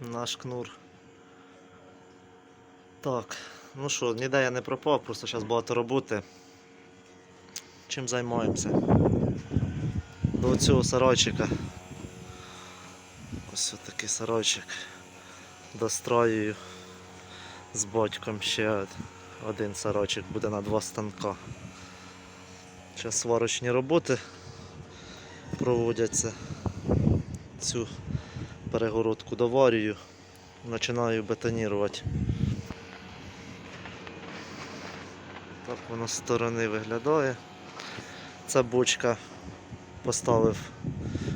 Наш кнур. Так, ну що, ніде я не пропав, просто зараз багато роботи. Чим займаємося? До цього сарайчика. Ось такий сарайчик. Достроюю з батьком ще один сарайчик буде на два станка. Зараз сварочні роботи проводяться. Цю перегородку доварюю, починаю бетонірувати. Так воно з сторони виглядає. Це бочка поставив,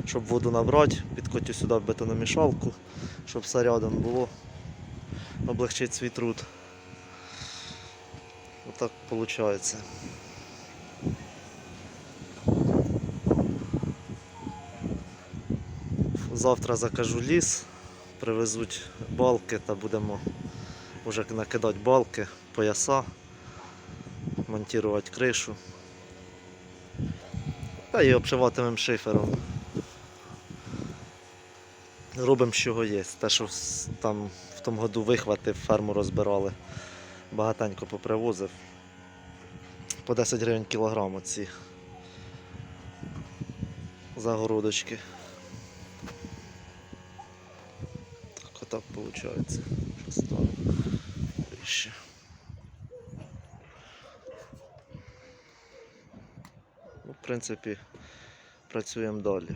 щоб воду набрати, підкотю сюди бетономішалку, щоб все рядом було. Облегчить свій труд. Отак виходить. Завтра закажу ліс, привезуть балки та будемо вже накидати балки, пояса, монтувати кришу. Та і обшиватимемо шифером. Робимо з чого є. Те, що там в тому году вихватив, ферму розбирали. Багатенько попривозив. По 10 гривень кілограм оці загородочки. Так виходить. Ставимо вище. Ну, в принципі, працюємо далі.